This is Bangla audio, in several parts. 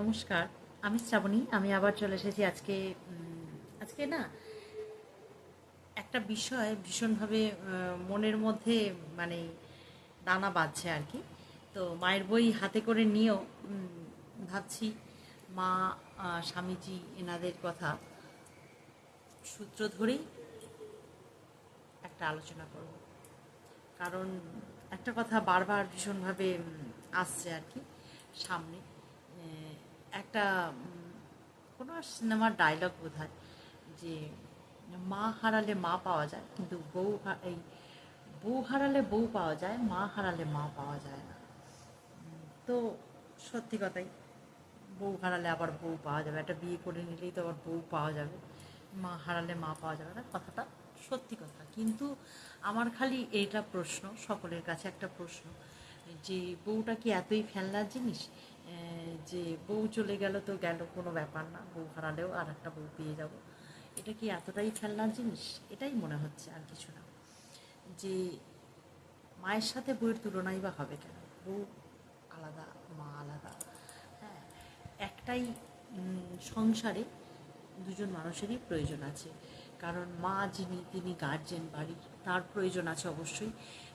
নমস্কার, আমি শ্রাবণী, আমি আবার চলে এসেছি আজকে আজকে না একটা বিষয় ভীষণভাবে মনের মধ্যে মানে দানা বাঁধছে আর কি। তো মায়ের বই হাতে করে নিয়েও ভাবছি মা স্বামীজি এনাদের কথা সূত্র ধরেই একটা আলোচনা করব। কারণ একটা কথা বারবার ভীষণভাবে আসছে আর কি সামনে। একটা, কোনো সিনেমার ডায়লগ বোধ হয় যে মা হারালে মা পাওয়া যায়, কিন্তু বউ এই বউ হারালে বউ পাওয়া যায়, মা হারালে মা পাওয়া যায় না। তো সত্যি কথাই, বউ হারালে আবার বউ পাওয়া যাবে, একটা বিয়ে করে নিলেই তো আবার বউ পাওয়া যাবে, মা হারালে মা পাওয়া যাবে না, কথাটা সত্যি কথা। কিন্তু আমার খালি এইটা প্রশ্ন, সকলের কাছে একটা প্রশ্ন, যে বউটা কি এতই ফেলনার জিনিস? যে বউ চলে গেল তো গেল, কোনো ব্যাপার না। বউ হারালেও আর একটা বউ পেয়ে যাব। এটা কি এতটাই ফেলনার জিনিস? এটাই মনে হচ্ছে আর কিছু না। যে মায়ের সাথে বইয়ের তুলনাই বা হবে কেন? বউ আলাদা, মা আলাদা। হ্যাঁ একটাই সংসারে দুজন মানুষেরই প্রয়োজন আছে। কারণ মা যিনি, তিনি গার্জেন বাড়ির, তার প্রয়োজন আছে অবশ্যই।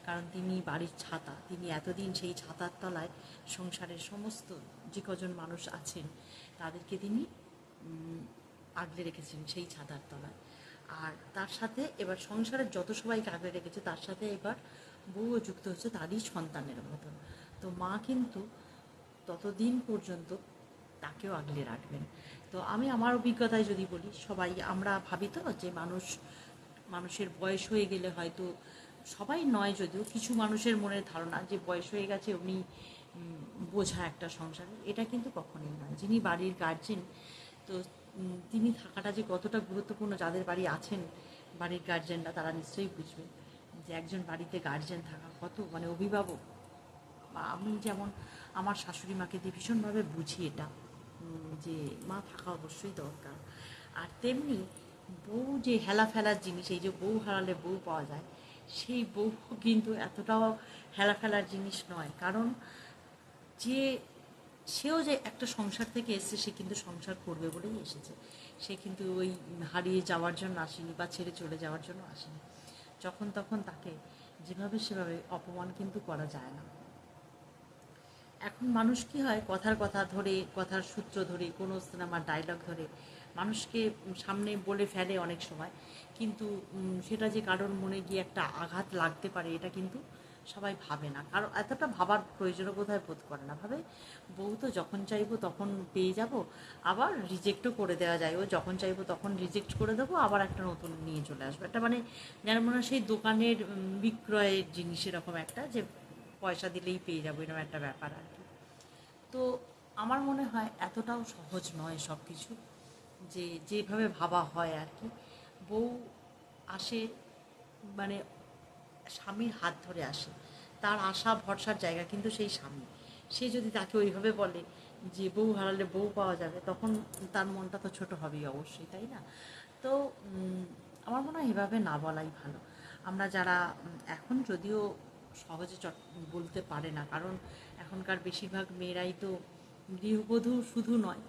কারণ তিনি বাড়ির ছাতা, তিনি এতদিন সেই ছাতার তলায় সংসারের সমস্ত যে কজন মানুষ আছেন, তাদেরকে তিনি আগলে রেখেছেন সেই ছাতার তলায়। আর তার সাথে এবার সংসারের যত সবাইকে আগলে রেখেছে, তার সাথে এবার বউও যুক্ত হচ্ছে তারই সন্তানের মতন। তো মা কিন্তু ততদিন পর্যন্ত তাকেও আগলে রাখবেন। তো আমি আমার অভিজ্ঞতায় যদি বলি, সবাই আমরা ভাবি তো যে মানুষ, মানুষের বয়স হয়ে গেলে হয়তো সবাই নয় যদিও, কিছু মানুষের মনের ধারণা যে বয়স হয়ে গেছে উনি বোঝা একটা সংসারে। এটা কিন্তু কখনোই নয়। যিনি বাড়ির গার্জেন তো তিনি থাকাটা যে কতটা গুরুত্বপূর্ণ যাদের বাড়ি আছেন বাড়ির গার্জেনরা তারা নিশ্চয়ই বুঝবেন যে একজন বাড়িতে গার্জেন থাকা কত মানে অভিভাবক। বা আমি যেমন আমার শাশুড়ি মাকে দিয়ে ভীষণভাবে বুঝি এটা যে মা থাকা অবশ্যই দরকার। আর তেমনি বউ যে হেলা ফেলার জিনিস, এই যে বউ হারালে বউ পাওয়া যায় সেই বউ কিন্তু এতটাও হেলা ফেলার জিনিস নয়। কারণ যে সেও যে একটা সংসার থেকে এসেছে, সে কিন্তু সংসার করবে বলেই এসেছে। সে কিন্তু ওই হারিয়ে যাওয়ার জন্য আসেনি বা ছেড়ে চলে যাওয়ার জন্য আসেনি। যখন তখন তাকে যেভাবে সেভাবে অপমান কিন্তু করা যায় না। এখন মানুষ কি হয়, কথার কথা ধরে, কথার সূত্র ধরে, কোনো সিনেমার ডায়লগ ধরে মানুষকে সামনে বলে ফেলে অনেক সময়। কিন্তু সেটা যে কারোর মনে গিয়ে একটা আঘাত লাগতে পারে, এটা কিন্তু সবাই ভাবে না। কারণ এতটা ভাবার প্রয়োজনও বোধহয় বোধ করে না। ভাবে, বউ তো যখন চাইব তখন পেয়ে যাব, আবার রিজেক্টও করে দেওয়া যায়। ও যখন চাইব তখন রিজেক্ট করে দেবো, আবার একটা নতুন নিয়ে চলে আসব। একটা মানে যেন মনে সেই দোকানের বিক্রয়ের জিনিস এরকম একটা যে পয়সা দিলেই পেয়ে যাব, এরকম একটা ব্যাপার আর কি। তো, আমার মনে হয় এতটাও সহজ নয় সব কিছু যে, যেভাবে ভাবা হয় আর কি বউ আসে মানে স্বামীর হাত ধরে আসে। তার আশা, ভরসার জায়গা কিন্তু সেই স্বামী। সে যদি তাকে ওইভাবে বলে যে, বউ হারালে বউ পাওয়া যাবে, তখন তার মনটা তো ছোট হবেই অবশ্যই, তাই না? তো আমার মনে হয় এভাবে না বলাই ভালো। আমরা যারা, এখন যদিও সহজে চট, বলতে পারে না, কারণ এখনকার বেশিরভাগ মেয়েরাই তো গৃহবধূ শুধু নয়।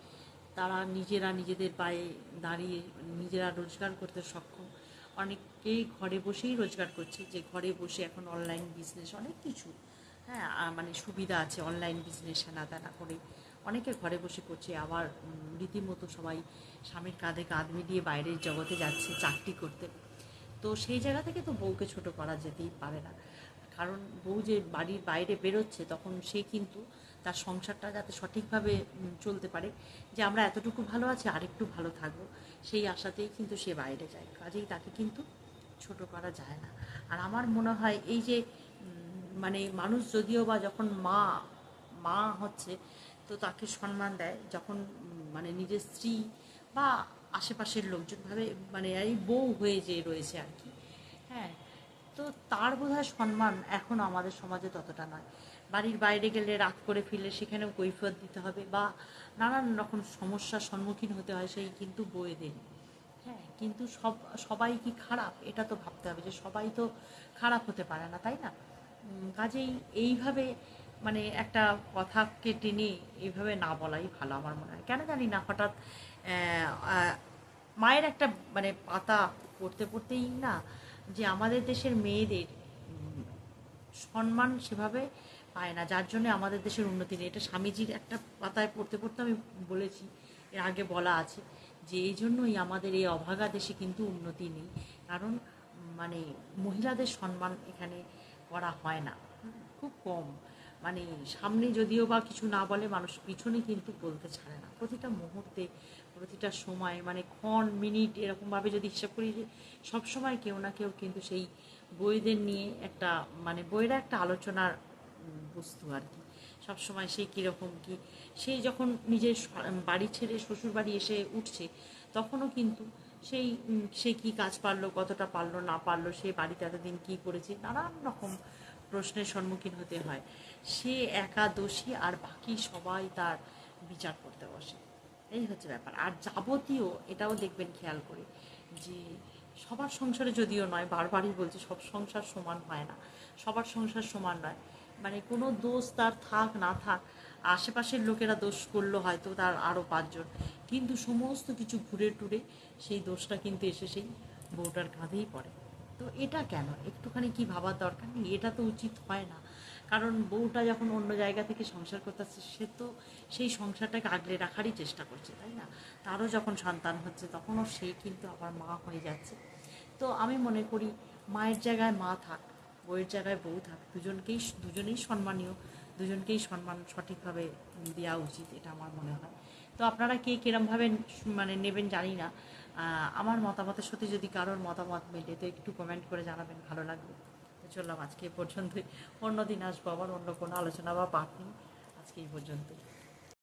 তারা নিজেরা নিজেদের পায়ে দাঁড়িয়ে নিজেরা রোজগার করতে সক্ষম। অনেকেই ঘরে বসেই রোজগার করছে, যে ঘরে বসে এখন অনলাইন বিজনেস অনেক কিছু হ্যাঁ মানে সুবিধা আছে অনলাইন বিজনেস না তেনা করে। অনেকে ঘরে বসে করছে, আবার রীতিমতো সবাই স্বামীর কাঁধে কাঁধ মিলিয়ে বাইরের জগতে যাচ্ছে চাকরি করতে। তো সেই জায়গা থেকে তো বউকে ছোট করা যেতেই পারে না। কারণ বউ যে বাড়ির বাইরে বেরোচ্ছে, তখন সে কিন্তু তার সংসারটা যাতে সঠিকভাবে চলতে পারে। যে আমরা এতটুকু ভালো আছি, আরেকটু ভালো থাকব, সেই আশাতেই কিন্তু সে বাইরে যায়। কাজেই তাকে কিন্তু ছোট করা যায় না। আর আমার মনে হয় এই যে মানে মানুষ যদিও বা যখন মা মা হচ্ছে, তো তাকে সম্মান দেয়। যখন মানে নিজের স্ত্রী বা আশেপাশের লোকজন ভাবে মানে এই বউ হয়ে যে রয়েছে আর কি। হ্যাঁ তো তার বোধহয় সম্মান এখন আমাদের সমাজে ততটা নয়। বাড়ির বাইরে গেলে রাত করে ফিরলে সেখানেও কৈফিয়ত দিতে হবে বা নানান রকম সমস্যার সম্মুখীন হতে হয়, সেই কিন্তু বইয়েদের। হ্যাঁ কিন্তু সব, সবাই কি খারাপ? এটা তো ভাবতে হবে যে সবাই তো খারাপ হতে পারে না, তাই না? কাজেই এইভাবে মানে একটা কথাকে টেনে এইভাবে না বলাই ভালো আমার মনে হয়। কেন জানি না, হঠাৎ মায়ের একটা মানে পাতা পড়তে, পড়তেই না যে আমাদের দেশের মেয়েদের সম্মান সেভাবে পায় না, যার জন্য আমাদের দেশের উন্নতি নেই। এটা স্বামীজির একটা পাতায় পড়তে পড়তে আমি বলেছি, এর আগে বলা আছে যে এই জন্যই আমাদের এই অভাগা দেশে কিন্তু উন্নতি নেই। কারণ মানে মহিলাদের সম্মান এখানে করা হয় না। খুব কম। মানে সামনে যদিও বা কিছু না বলে মানুষ পিছনে কিন্তু বলতে ছাড়ে না। প্রতিটা মুহূর্তে, প্রতিটা সময় মানে ক্ষণ, মিনিট এরকমভাবে যদি হিসাব করি যে সবসময় কেউ না কেউ কিন্তু সেই বইদের নিয়ে একটা মানে বইয়ের একটা আলোচনার বস্তু আর কি। সবসময় সেই কীরকম কি সেই যখন নিজের বাড়ি ছেড়ে শ্বশুর বাড়ি এসে উঠছে, তখনও কিন্তু সেই সে কি কাজ পারল, কতটা পারল, না পারল, সে বাড়িতে এতদিন কি করেছে, নানান রকম প্রশ্নের সম্মুখীন হতে হয়। সে একা দোষী, আর বাকি সবাই তার বিচার করতে বসে। এই হচ্ছে ব্যাপার। আর যাবতীয়, এটাও দেখবেন খেয়াল করে যে সবার সংসারে যদিও নয়, বারবারই বলছি, সব সংসার সমান হয় না। সবার সংসার সমান নয়। মানে কোনো দোষ তার থাক, না থাক আশেপাশের লোকেরা দোষ করল, হয়তো তার আরও পাঁচজন। কিন্তু সমস্ত কিছু ঘুরে টুরে সেই দোষটা কিন্তু এসে সেই বউটার কাঁধেই পড়ে। তো এটা কেন? একটুখানি কি ভাবার দরকার নেই? এটা তো উচিত হয় না। কারণ বউটা যখন অন্য জায়গা থেকে সংসার করতে আসছে সে তো সেই সংসারটাকে আগলে রাখারই চেষ্টা করছে, তাই না? তারও যখন সন্তান হচ্ছে, তখনও সে কিন্তু আবার মা হয়ে যাচ্ছে। তো আমি মনে করি, মায়ের জায়গায় মা থাক, বউয়ের জায়গায় বউ থাক, দুজনকেই, দুজনেই সম্মানীয়। দুজনকেই সম্মান সঠিকভাবে দেওয়া উচিত, এটা আমার মনে হয়। তো আপনারা কে কিরমভাবে মানে নেবেন জানি না। আমার মতামতের সাথে যদি কারোর মতামত মেলে, তো একটু কমেন্ট করে জানাবেন, ভালো লাগবে। তো চললাম আজকে এই পর্যন্তই। অন্য দিন আসব আবার অন্য কোনো আলোচনা বা পাঠ নিয়ে। আজকে এই পর্যন্তই।